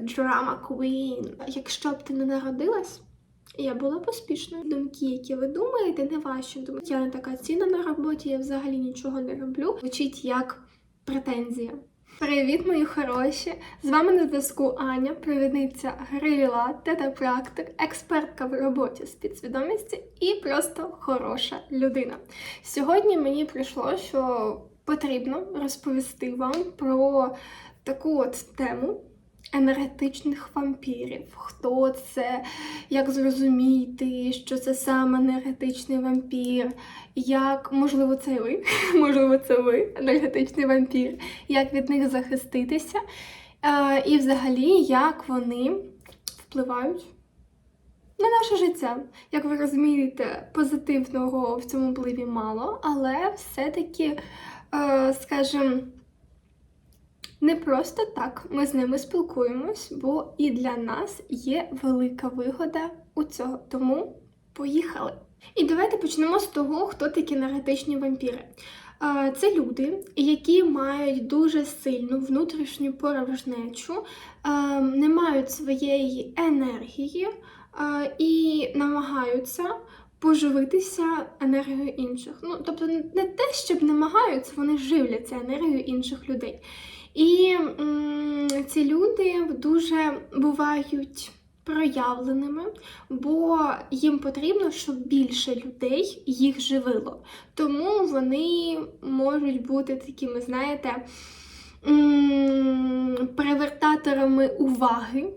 Drama Queen. Якщо б ти не народилась, я була б успішною. Думки, які ви думаєте, не ваші думки. Я не така ціна на роботі, я взагалі нічого не роблю. Звучить як претензія. Привіт, мої хороші! З вами на зв'язку Аня, провідниця Гриліла, тета-практик, експертка в роботі з підсвідомістю і просто хороша людина. Сьогодні мені прийшло, що потрібно розповісти вам про таку от тему енергетичних вампірів. Хто це, як зрозуміти, що це саме енергетичний вампір, як, можливо, це ви, можливо, це ви, енергетичний вампір, як від них захиститися, і взагалі, як вони впливають. На наше життя, як ви розумієте, позитивного в цьому впливі мало, але все-таки, е, скажімо, не просто так ми з ними спілкуємось, бо і для нас є велика вигода у цього. Тому поїхали! І давайте почнемо з того, хто такі енергетичні вампіри. Це люди, які мають дуже сильну внутрішню порожнечу, не мають своєї енергії і намагаються поживитися енергією інших. Ну, тобто, не те, щоб намагаються, вони живляться енергією інших людей. І м, ці люди дуже бувають проявленими, бо їм потрібно, щоб більше людей їх живило. Тому вони можуть бути такими, знаєте, привертаторами уваги.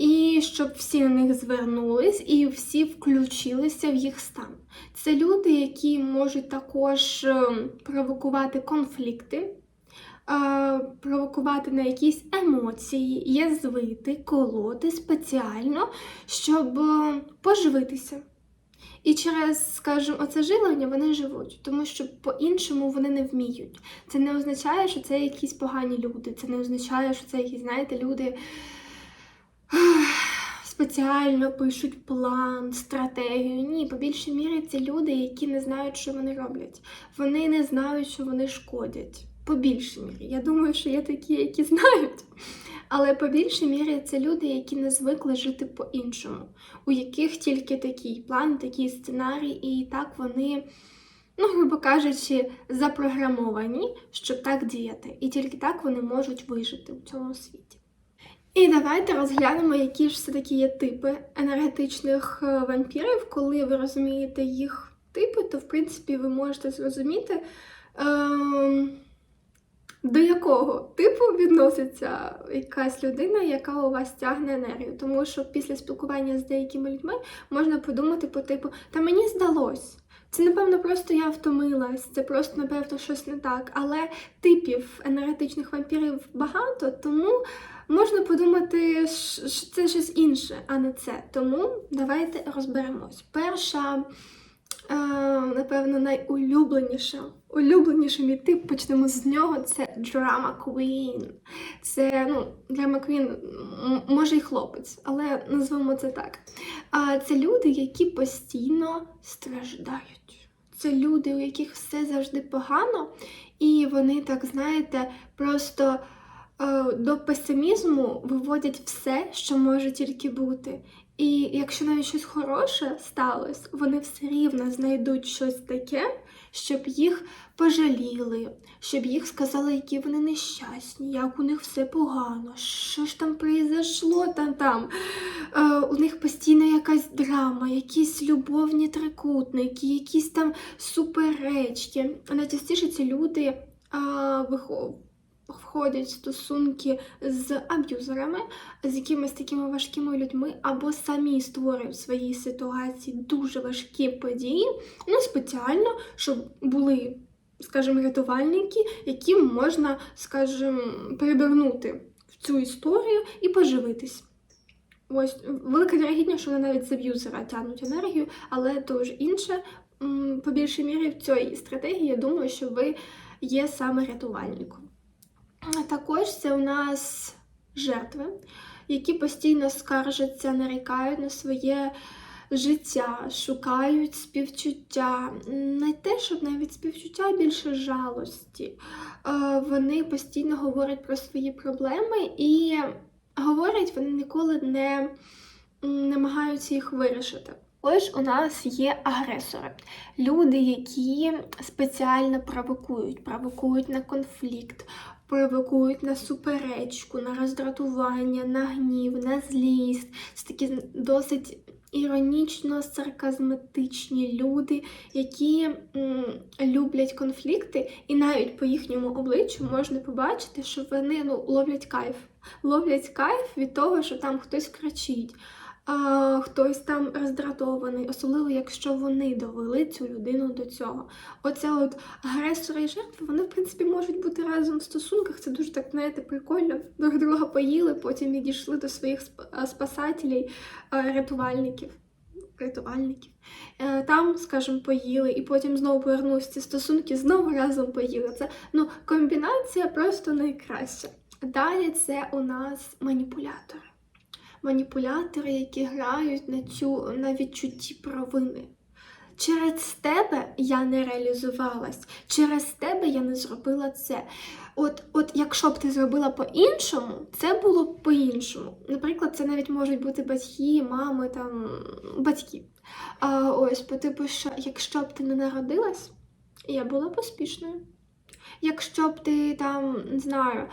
І щоб всі на них звернулись і всі включилися в їх стан. Це люди, які можуть також ем, провокувати конфлікти, е, провокувати на якісь емоції, язвити, колоти спеціально, щоб е, поживитися. І через, скажімо, оце живлення вони живуть, тому що по-іншому вони не вміють. Це не означає, що це якісь погані люди. Це не означає, що це якісь, знаєте, люди спеціально пишуть план, стратегію. Ні, по більшій мірі це люди, які не знають, що вони роблять. Вони не знають, що вони шкодять. По більшій мірі. Я думаю, що є такі, які знають. Але по більшій мірі це люди, які не звикли жити по-іншому, у яких тільки такий план, такий сценарій, і так вони, ну, грубо кажучи, запрограмовані, щоб так діяти. І тільки так вони можуть вижити у цьому світі. І давайте розглянемо, які ж все-таки є типи енергетичних е, вампірів. Коли ви розумієте їх типи, то в принципі ви можете зрозуміти, ем, до якого типу відноситься якась людина, яка у вас тягне енергію. Тому що після спілкування з деякими людьми можна подумати по типу, та мені здалось. Це, напевно, просто я втомилась, це просто, напевно, щось не так. Але типів енергетичних вампірів багато, тому можна подумати, що це щось інше, а не це. Тому давайте розберемось. Перша, е, напевно, найулюбленіша, улюбленіший мій тип, почнемо з нього, це Drama Queen. Це, ну, Drama Queen, може й хлопець, але назвемо це так. Це люди, які постійно страждають. Це люди, у яких все завжди погано, і вони, так знаєте, просто до песимізму виводять все, що може тільки бути. І якщо навіть щось хороше сталося, вони все рівно знайдуть щось таке, щоб їх пожаліли, щоб їх сказали, які вони нещасні, як у них все погано, що ж там произошло там там. Е, у них постійно якась драма, якісь любовні трикутники, якісь там суперечки. Найчастіше ці люди е, вихо- входять стосунки з аб'юзерами, з якимись такими важкими людьми, або самі створюють в своїй ситуації дуже важкі події, ну спеціально, щоб були, скажімо, рятувальники, яким можна, скажімо, перевернути в цю історію і поживитись. Ось велика вірогідність, що вони навіть з аб'юзера тягнуть енергію, але то ж інше. По більшій мірі в цій стратегії я думаю, що ви є саме рятувальником. Також це у нас жертви, які постійно скаржаться, нарікають на своє життя, шукають співчуття. Не те, щоб навіть співчуття, а більше жалості. Е, Вони постійно говорять про свої проблеми і говорять вони ніколи не намагаються їх вирішити. Ось у нас є агресори, люди, які спеціально провокують, провокують на конфлікт, провокують на суперечку, на роздратування, на гнів, на злість. Це такі досить іронічно сарказматичні люди, які м, люблять конфлікти, і навіть по їхньому обличчю можна побачити, що вони ну, ловлять кайф. Ловлять кайф від того, що там хтось кричить, а, хтось там роздратований, особливо якщо вони довели цю людину до цього. Оце от агресори і жертви, вони, в принципі, можуть бути разом в стосунках. Це дуже так, знаєте, прикольно. Друг друга поїли, потім відійшли до своїх сп- спасателей, рятувальників. Рятувальників. Е, Там, скажімо, поїли, і потім знову повернулися ці стосунки, знову разом поїли. Це ну, комбінація просто найкраща. Далі це у нас маніпулятори маніпулятори, які грають на цю на відчутті провини. Через тебе я не реалізувалась, через тебе я не зробила це. От, от якщо б ти зробила по-іншому, це було б по-іншому. Наприклад, це навіть можуть бути батьки, мами, там, батьки. А, ось, по типу, що якщо б ти не народилась, я була б успішною. Якщо б ти там, не знаю,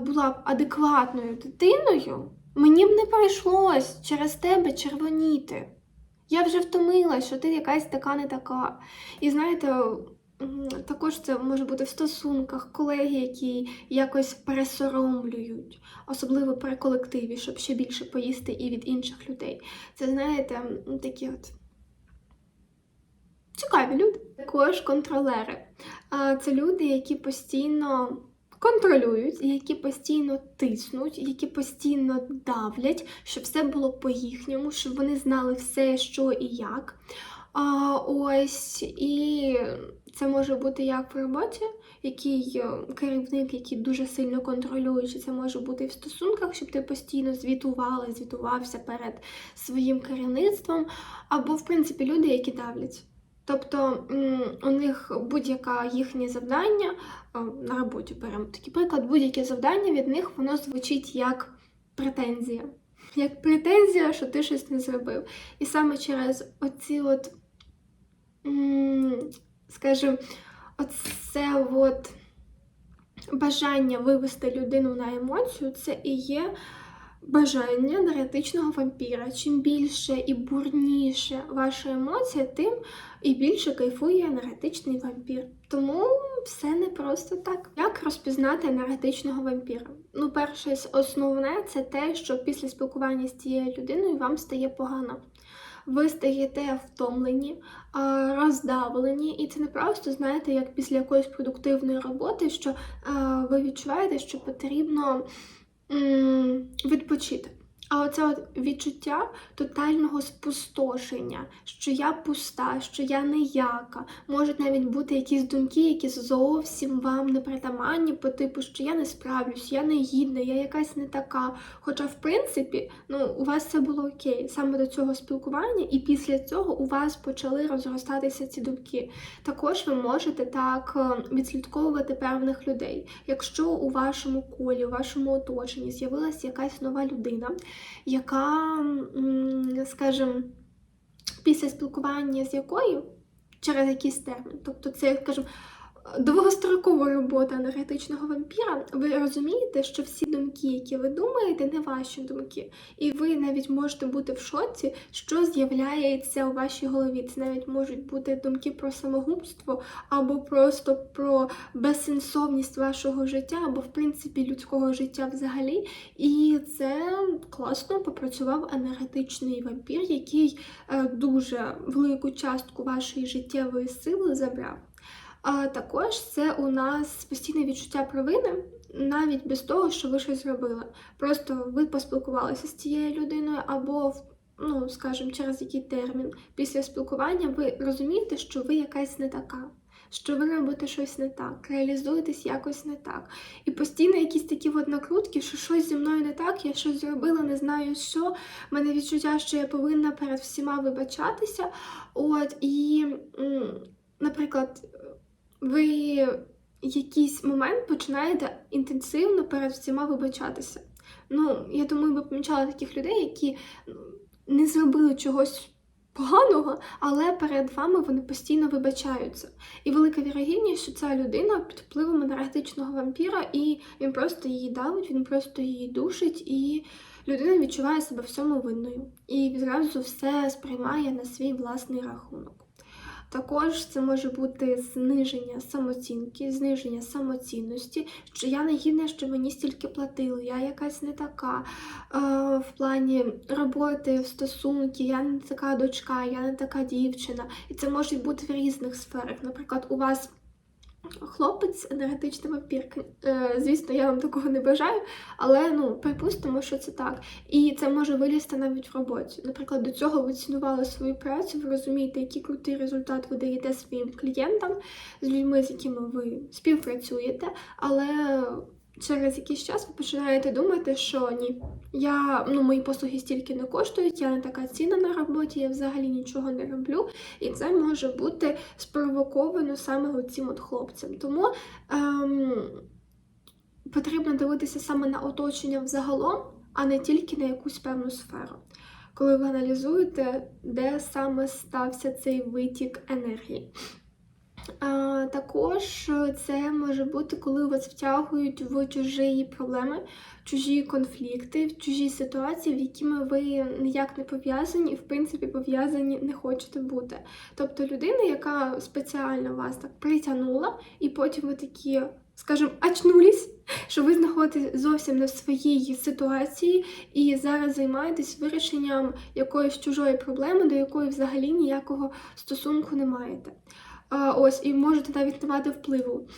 була б адекватною дитиною, Мені б не прийшлось через тебе червоніти. Я вже втомилась, що ти якась така не така. І знаєте, також це може бути в стосунках, колеги, які якось пересоромлюють, особливо при колективі, щоб ще більше поїсти і від інших людей. Це, знаєте, такі от цікаві люди. Також контролери. Це люди, які постійно контролюють, які постійно тиснуть, які постійно давлять, щоб все було по-їхньому, щоб вони знали все, що і як. А, ось, і це може бути як в роботі, який е, керівник, який дуже сильно контролює, це може бути в стосунках, щоб ти постійно звітувала, звітувався перед своїм керівництвом, або, в принципі, люди, які давлять. Тобто у них будь-яке їхнє завдання на роботі беремо такий приклад, будь-яке завдання від них воно звучить як претензія. Як претензія, що ти щось не зробив. І саме через оці от, скажімо, оце от бажання вивести людину на емоцію, це і є бажання енергетичного вампіра. Чим більше і бурніше ваша емоція, тим і більше кайфує енергетичний вампір. Тому все не просто так. Як розпізнати енергетичного вампіра? Ну, перше, основне це те, що після спілкування з цією людиною вам стає погано. Ви стаєте втомлені, роздавлені, і це не просто знаєте, як після якоїсь продуктивної роботи, що ви відчуваєте, що потрібно відпочити. А оце от відчуття тотального спустошення, що я пуста, що я ніяка. Можуть навіть бути якісь думки, які зовсім вам не притаманні, по типу, що я не справлюсь, я не гідна, я якась не така. Хоча, в принципі, ну, у вас все було окей, саме до цього спілкування, і після цього у вас почали розростатися ці думки. Також ви можете так е, відслідковувати певних людей. Якщо у вашому колі, у вашому оточенні з'явилася якась нова людина, яка, скажімо, після спілкування з якою через якийсь термін, тобто це, скажімо, довгострокова робота енергетичного вампіра, ви розумієте, що всі думки, які ви думаєте, не ваші думки. І ви навіть можете бути в шоці, що з'являється у вашій голові. Це навіть можуть бути думки про самогубство, або просто про безсенсовність вашого життя, або, в принципі, людського життя взагалі. І це класно попрацював енергетичний вампір, який е, дуже велику частку вашої життєвої сили забрав. А також це у нас постійне відчуття провини, навіть без того, що ви щось зробили. Просто ви поспілкувалися з цією людиною, або, ну, скажімо, через який термін після спілкування ви розумієте, що ви якась не така. Що ви робите щось не так, реалізуєтесь якось не так. І постійно якісь такі от накрутки, що щось зі мною не так, я щось зробила, не знаю що. У мене відчуття, що я повинна перед всіма вибачатися. От, і, наприклад, ви якийсь момент починаєте інтенсивно перед всіма вибачатися. Ну, я думаю, ви помічали таких людей, які ну, не зробили чогось поганого, але перед вами вони постійно вибачаються. І велика вірогідність, що ця людина під впливом енергетичного вампіра, і він просто її давить, він просто її душить, і людина відчуває себе всьому винною. І відразу все сприймає на свій власний рахунок. Також це може бути зниження самооцінки, зниження самоцінності, що я не гідна, що мені стільки платили, я якась не така. Е, в плані роботи, стосунки, я не така дочка, я не така дівчина. І це може бути в різних сферах. Наприклад, у вас хлопець енергетичний вампір. пірками. Звісно, я вам такого не бажаю, але ну припустимо, що це так. І це може вилізти навіть в роботі. Наприклад, до цього ви цінували свою працю, ви розумієте, який крутий результат ви даєте своїм клієнтам з людьми, з якими ви співпрацюєте, але через якийсь час ви починаєте думати, що ні, я ну мої послуги стільки не коштують, я не така ціна на роботі, я взагалі нічого не роблю. І це може бути спровоковано саме цим от хлопцем. Тому ем, потрібно дивитися саме на оточення взагалом, а не тільки на якусь певну сферу. Коли ви аналізуєте, де саме стався цей витік енергії. Також це може бути, коли вас втягують в чужі проблеми, чужі конфлікти, в чужі ситуації, в якими ви ніяк не пов'язані і, в принципі, пов'язані не хочете бути. Тобто людина, яка спеціально вас так притягнула, і потім ви такі, скажімо, очнулись, що ви знаходитесь зовсім не в своїй ситуації і зараз займаєтесь вирішенням якоїсь чужої проблеми, до якої взагалі ніякого стосунку не маєте. Ось, і можете навіть не мати впливу.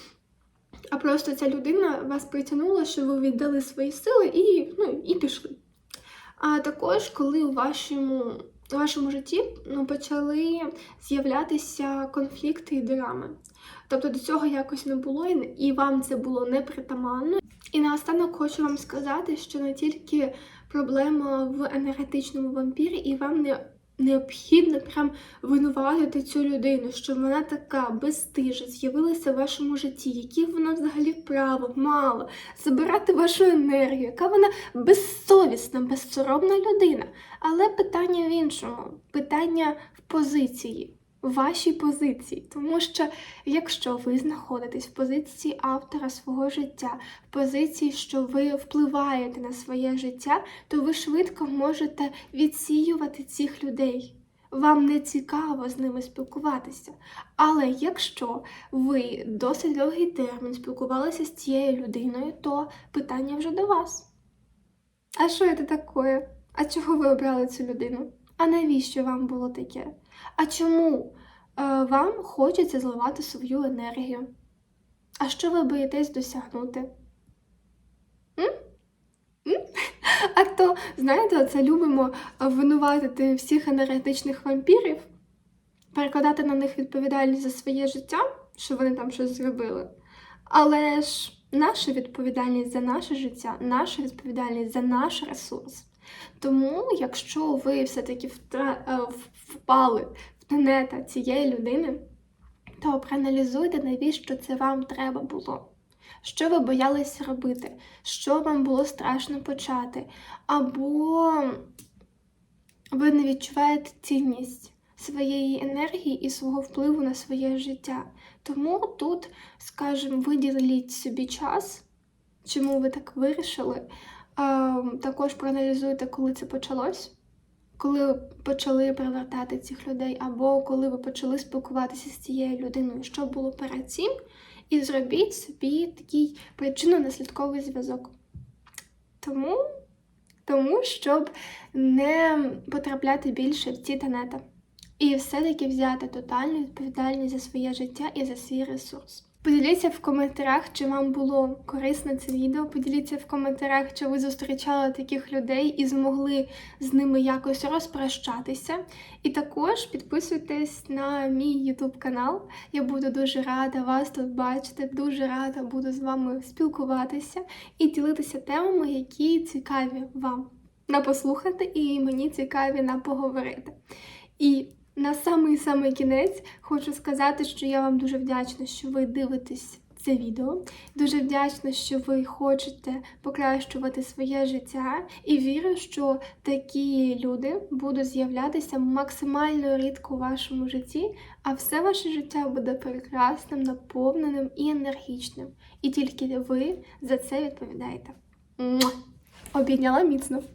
А просто ця людина вас притягнула, що ви віддали свої сили і ну, і пішли. А також, коли у вашому у вашому житті ну, почали з'являтися конфлікти і драми. Тобто до цього якось не було, і вам це було непритаманно. І наостанок хочу вам сказати, що не тільки проблема в енергетичному вампірі, і вам не необхідно прям винуватити цю людину, що вона така безстижа, з'явилася в вашому житті, які вона взагалі право мала забирати вашу енергію, яка вона безсовісна, безсоромна людина. Але питання в іншому, питання в позиції. Вашій позиції, тому що якщо ви знаходитесь в позиції автора свого життя, в позиції, що ви впливаєте на своє життя, то ви швидко можете відсіювати цих людей. Вам не цікаво з ними спілкуватися. Але якщо ви досить довгий термін спілкувалися з цією людиною, то питання вже до вас. А що це таке? А чого ви обрали цю людину? А навіщо вам було таке? А чому е, вам хочеться зливати свою енергію? А що ви боїтесь досягнути? М? А то, знаєте, це любимо винуватити всіх енергетичних вампірів, перекладати на них відповідальність за своє життя, що вони там щось зробили. Але ж наша відповідальність за наше життя, наша відповідальність за наш ресурс. Тому, якщо ви все-таки е, впали в тенета цієї людини, то проаналізуйте, навіщо це вам треба було. Що ви боялися робити, що вам було страшно почати, або ви не відчуваєте цінність своєї енергії і свого впливу на своє життя. Тому тут, скажімо, виділіть собі час, чому ви так вирішили. Також проаналізуйте, коли це почалось, коли почали привертати цих людей, або коли ви почали спілкуватися з цією людиною, що було перед цим, і зробіть собі такий причинно-наслідковий зв'язок. Тому, тому, щоб не потрапляти більше в ці тенета. І все-таки взяти тотальну відповідальність за своє життя і за свій ресурс. Поділіться в коментарях, чи вам було корисне це відео. Поділіться в коментарях, чи ви зустрічали таких людей і змогли з ними якось розпрощатися. І також підписуйтесь на мій YouTube канал. Я буду дуже рада вас тут бачити, дуже рада буду з вами спілкуватися і ділитися темами, які цікаві вам на послухати, і мені цікаві на поговорити. І на самий самий кінець хочу сказати, що я вам дуже вдячна, що ви дивитесь це відео. Дуже вдячна, що ви хочете покращувати своє життя, і вірю, що такі люди будуть з'являтися максимально рідко у вашому житті, а все ваше життя буде прекрасним, наповненим і енергічним. І тільки ви за це відповідаєте. Муа! Обійняла міцно.